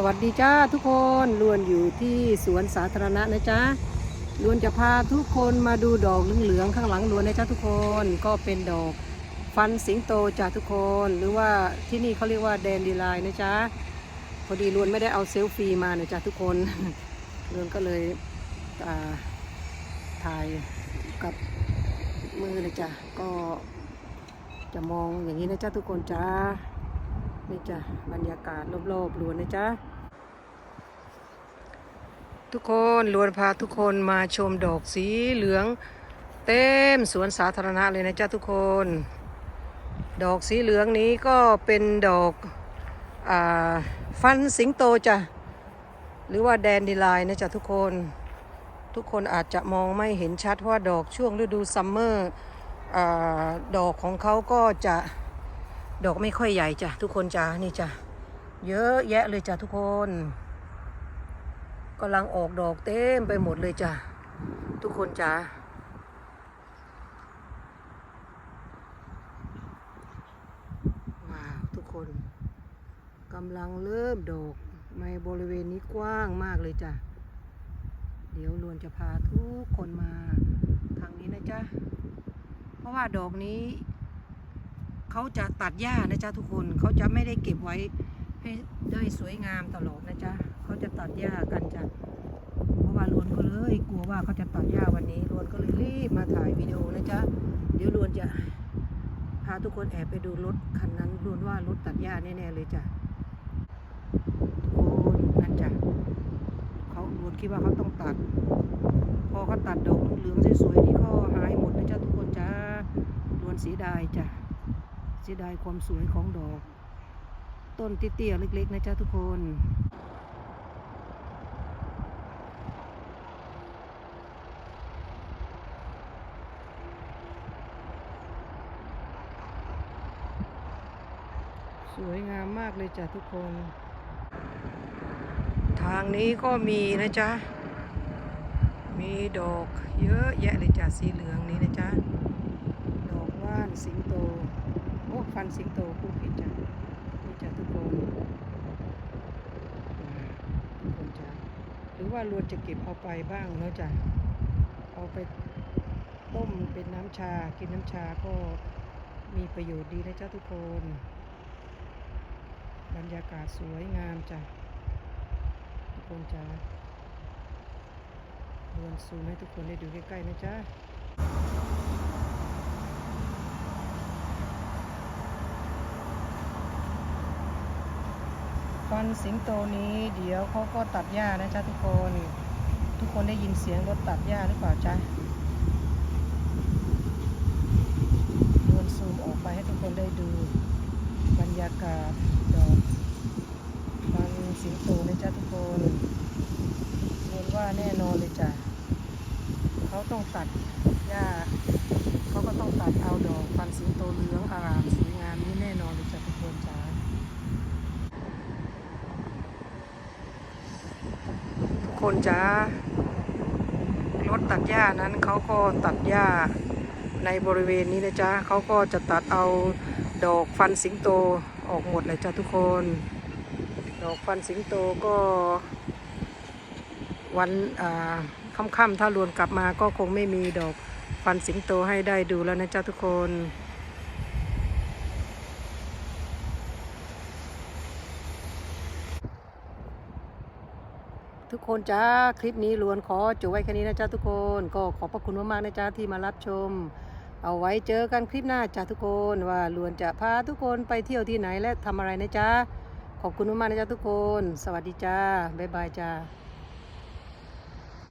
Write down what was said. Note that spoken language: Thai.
สวัสดีจ้าทุกคนล้วนอยู่ที่สวนสาธารณะนะจ๊ะล้วนจะพาทุกคนมาดูดอกเหลืองๆข้างหลังล้วนนะจ๊ะทุกคนก็เป็นดอกฟันสิงโตจ้าทุกคน หรือว่าที่นี่เขาเรียกว่าแดนดีไลน์นะจ๊ะพอดีล้วนไม่ได้เอาเซลฟี่มานะจ๊ะทุกคนล้วนก็เลยถ่ายกับมือนะจ๊ะก็จะมองอย่างนี้นะจ๊ะทุกคนจ้า นี่จ้ะบรรยากาศรอบๆล้วนนะจ๊ะ ทุกคนล้วนพาทุกคนมาชมดอกสีเหลือง เต็มสวนสาธารณะเลยนะจ๊ะทุกคน ดอกสีเหลืองนี้ก็เป็นดอกอฟันสิงโตจ้ะ หรือว่าแดนดีไลน์นะจ๊ะทุกคน ทุกคนอาจจะมองไม่เห็นชัดว่าดอกช่วงฤดูซัมเมอร์อดอกของเขาก็จะ ดอกไม่ค่อยใหญ่จ้ะทุกคนจ้านี่จ้ะเยอะแยะเลยจ้ะทุกคนกำลังออกดอกเต็มไปหมดเลยจ้ะทุกคนจ้าว้าวทุกคนกำลังเริ่มดอกในบริเวณนี้กว้างมากเลยจ้ะเดี๋ยวลวนจะพาทุกคนมาทางนี้นะจ๊ะเพราะว่าดอกนี้ เขาจะตัดหญ้านะจ๊ะทุกคนเขาจะไม่ได้เก็บไว้ให้ได้สวยงามตลอดนะจ๊ะเขาจะตัดหญ้ากันจ้ะเพราะว่าลวนก็เลยกลัวว่าเขาจะตัดหญ้าวันนี้ลวนก็เลยรีบมาถ่ายวิดีโอนะจ๊ะเดี๋ยวลวนจะพาทุกคนแอบไปดูรถคันนั้นลวนว่ารถตัดหญ้าแน่ๆเลยจ้ะทุกคนนั่นจ้ะเขาลวนคิดว่าเขาต้องตัด พอเขาตัดดอกเหลืองสวยๆนี่ก็หายหมดนะจ๊ะทุกคนจ้าลวนเสียดายจ้ะ สียดายความสวยของดอก ต้นเตี้ยๆเล็ก ๆ นะจ๊ะทุกคนสวยงามมากเลยจ้ะทุกคน ทางนี้ก็มีนะจ๊ะ มีดอกเยอะแยะเลยจ้ะสีเหลืองนี้นะจ๊ะ ดอกว่านสิงโต ฟันสิงโตพูดผิดจ้ะนี่จ้ะทุกคนทุกคนจ้ะหรือว่าลวนจะเก็บเอาไปบ้างเนาะจ้ะเอาไปต้มเป็นน้ำชา กินน้ำชาก็มีประโยชน์ดีนะจ๊ะทุกคน บรรยากาศสวยงามจ้ะทุกคนจ้ะลวนซูมให้ทุกคนได้ดูใกล้ๆนะจ๊ะ ฟันสิงโตนี้เดี๋ยวเขาก็ตัดหญ้านะจ๊ะทุกคน ทุกคนได้ยินเสียงรถตัดหญ้าหรือเปล่าจ๊ะดวนซูมออกไปให้ทุกคนได้ดูบรรยากาศดอกฟันสิงโตนะจ๊ะทุกคนเรียนว่าแน่นอนเลยจ้ะเขาต้องตัดหญ้าเขาก็ต้องตัดเอาดอกฟันสิงโตเหลืองอารามสวยงามนี้แน่นอนเลยจ้ะทุกคนจ้า ทุก คนจ้ารถตัดหญ้านั้นเขาก็ตัดหญ้าในบริเวณนี้นะจ๊ะเขาก็จะตัดเอาดอกฟันสิงโตออกหมดเลยจ้ะทุกคน ดอกฟันสิงโตก็ วันอ่าค่ำๆถ้ารวนกลับมาก็คงไม่มีดอกฟันสิงโตให้ได้ดูแล้วนะจ๊ะทุกคน ทุกคนจ้าคลิปนี้ล้วนขอจบไว้แค่นี้นะจ้าทุกคน ก็ขอบพระคุณมากๆนะจ้าที่มารับชม เอาไว้เจอกันคลิปหน้าจ้าทุกคนว่าล้วนจะพาทุกคนไปเที่ยวที่ไหนและทำอะไรนะจ้าขอบคุณมากๆนะจ้าทุกคน สวัสดีจ้าบ๊ายบายจ้า